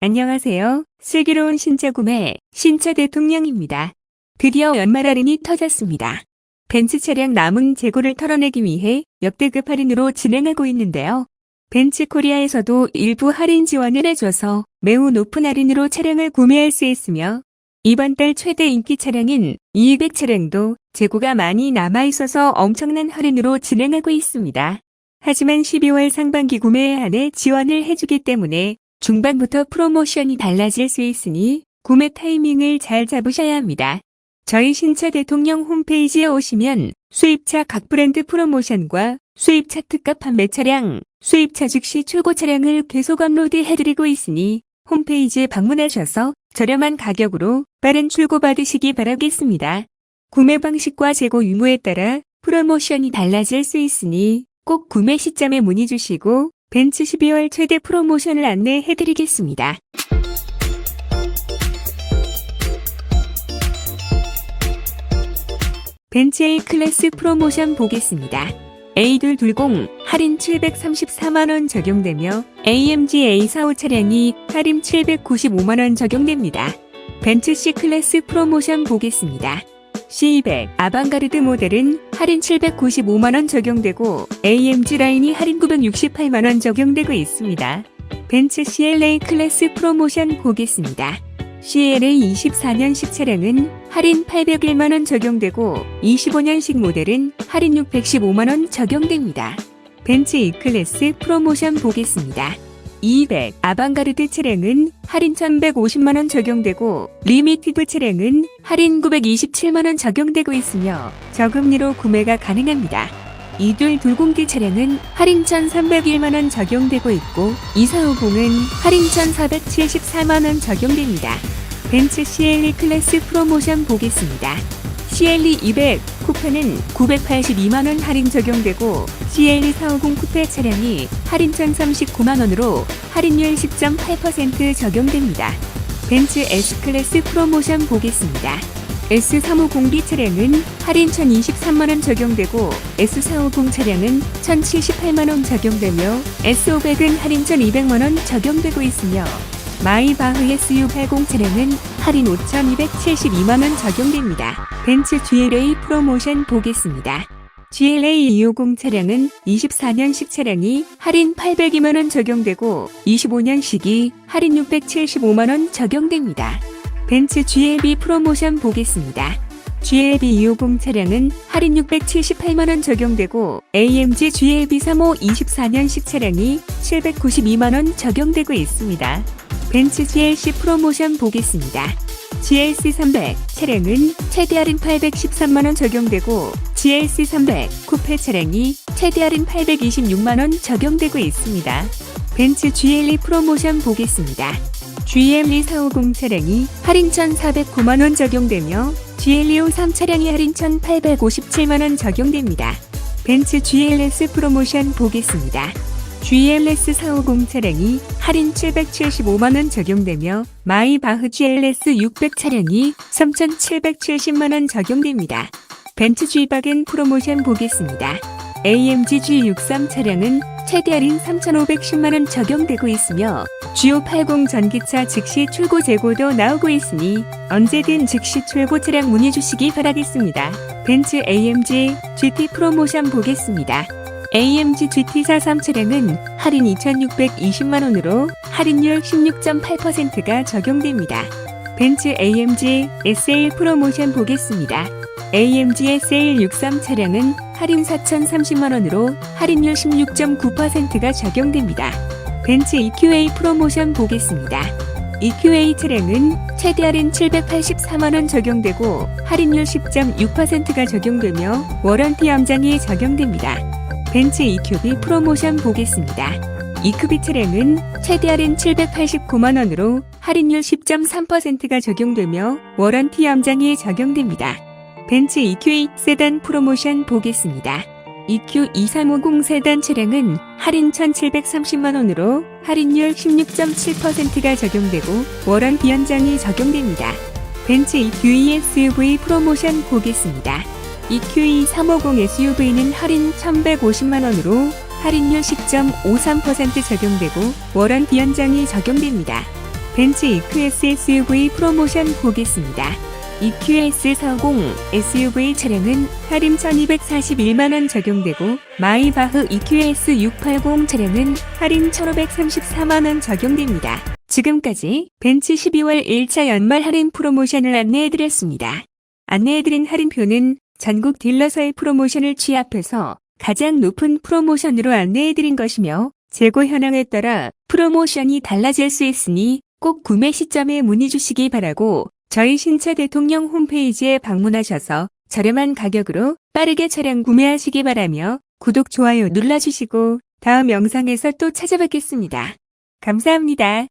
안녕하세요. 슬기로운 신차 구매, 신차 대통령입니다. 드디어 연말 할인이 터졌습니다. 벤츠 차량 남은 재고를 털어내기 위해 역대급 할인으로 진행하고 있는데요. 벤츠 코리아에서도 일부 할인 지원을 해줘서 매우 높은 할인으로 차량을 구매할 수 있으며 이번 달 최대 인기 차량인 200 차량도 재고가 많이 남아있어서 엄청난 할인으로 진행하고 있습니다. 하지만 12월 상반기 구매에 한해 지원을 해주기 때문에 중반부터 프로모션이 달라질 수 있으니 구매 타이밍을 잘 잡으셔야 합니다. 저희 신차 대통령 홈페이지에 오시면 수입차 각 브랜드 프로모션과 수입차 특가 판매 차량, 수입차 즉시 출고 차량을 계속 업로드 해드리고 있으니 홈페이지에 방문하셔서 저렴한 가격으로 빠른 출고 받으시기 바라겠습니다. 구매 방식과 재고 유무에 따라 프로모션이 달라질 수 있으니 꼭 구매 시점에 문의 주시고 벤츠 12월 최대 프로모션을 안내해 드리겠습니다. 벤츠 A 클래스 프로모션 보겠습니다. A220 할인 734만원 적용되며 AMG A45 차량이 할인 795만원 적용됩니다. 벤츠 C 클래스 프로모션 보겠습니다. C200 아방가르드 모델은 할인 795만원 적용되고 AMG 라인이 할인 968만원 적용되고 있습니다. 벤츠 CLA 클래스 프로모션 보겠습니다. CLA 24년식 차량은 할인 801만원 적용되고 25년식 모델은 할인 615만원 적용됩니다. 벤츠 E클래스 프로모션 보겠습니다. 200 아방가르드 차량은 할인 1150만원 적용되고 리미티드 차량은 할인 927만원 적용되고 있으며 저금리로 구매가 가능합니다. 이둘 둘공기 차량은 할인 1301만원 적용되고 있고 2450은 할인 1474만원 적용됩니다. 벤츠 CLE 클래스 프로모션 보겠습니다. CLE 200 쿠페는 982만원 할인 적용되고 CLE 450 쿠페 차량이 할인 1039만원으로 할인율 10.8% 적용됩니다. 벤츠 S클래스 프로모션 보겠습니다. S350B 차량은 할인 1023만원 적용되고 S450 차량은 1078만원 적용되며 S500은 할인 1200만원 적용되고 있으며 마이바흐 SU80 차량은 할인 5272만원 적용됩니다. 벤츠 GLA 프로모션 보겠습니다. GLA 250 차량은 24년식 차량이 할인 802만원 적용되고 25년식이 할인 675만원 적용됩니다. 벤츠 GLB 프로모션 보겠습니다. GLB 250 차량은 할인 678만원 적용되고 AMG GLB 35 24년식 차량이 792만원 적용되고 있습니다. 벤츠 GLC 프로모션 보겠습니다. GLC 300 차량은 최대 할인 813만원 적용되고 GLC 300 쿠페 차량이 최대 할인 826만원 적용되고 있습니다. 벤츠 GLE 프로모션 보겠습니다. GME 450 차량이 할인 1,409만원 적용되며 GLE 53 차량이 할인 1,857만원 적용됩니다. 벤츠 GLS 프로모션 보겠습니다. GLS 450 차량이 할인 775만원 적용되며 마이바흐 GLS 600 차량이 3,770만원 적용됩니다. 벤츠 G박은 프로모션 보겠습니다. AMG G63 차량은 최대 할인 3,510만원 적용되고 있으며 G580 전기차 즉시 출고 재고도 나오고 있으니 언제든 즉시 출고 차량 문의 주시기 바라겠습니다. 벤츠 AMG GT 프로모션 보겠습니다. AMG GT43 차량은 할인 2,620만원으로 할인율 16.8%가 적용됩니다. 벤츠 AMG SL 프로모션 보겠습니다. AMG SL 63 차량은 할인 4,030만원으로 할인율 16.9%가 적용됩니다. 벤츠 EQA 프로모션 보겠습니다. EQA 차량은 최대 할인 784만원 적용되고 할인율 10.6%가 적용되며 워런티 연장이 적용됩니다. 벤츠 EQB 프로모션 보겠습니다. EQB 차량은 최대 할인 789만원으로 할인율 10.3%가 적용되며 워런티 연장이 적용됩니다. 벤츠 EQA 세단 프로모션 보겠습니다. EQ 2350 세단 차량은 할인 1,730만원으로 할인율 16.7%가 적용되고 워런티 연장이 적용됩니다. 벤츠 EQE SUV 프로모션 보겠습니다. EQE 350 SUV는 할인 1,150만원으로 할인율 10.53% 적용되고 워런티 연장이 적용됩니다. 벤츠 EQS SUV 프로모션 보겠습니다. EQS 40 SUV 차량은 할인 1241만원 적용되고 마이바흐 EQS 680 차량은 할인 1534만원 적용됩니다. 지금까지 벤츠 12월 1차 연말 할인 프로모션을 안내해드렸습니다. 안내해드린 할인표는 전국 딜러사의 프로모션을 취합해서 가장 높은 프로모션으로 안내해드린 것이며 재고 현황에 따라 프로모션이 달라질 수 있으니 꼭 구매 시점에 문의 주시기 바라고 저희 신차 대통령 홈페이지에 방문하셔서 저렴한 가격으로 빠르게 차량 구매하시기 바라며 구독, 좋아요 눌러주시고 다음 영상에서 또 찾아뵙겠습니다. 감사합니다.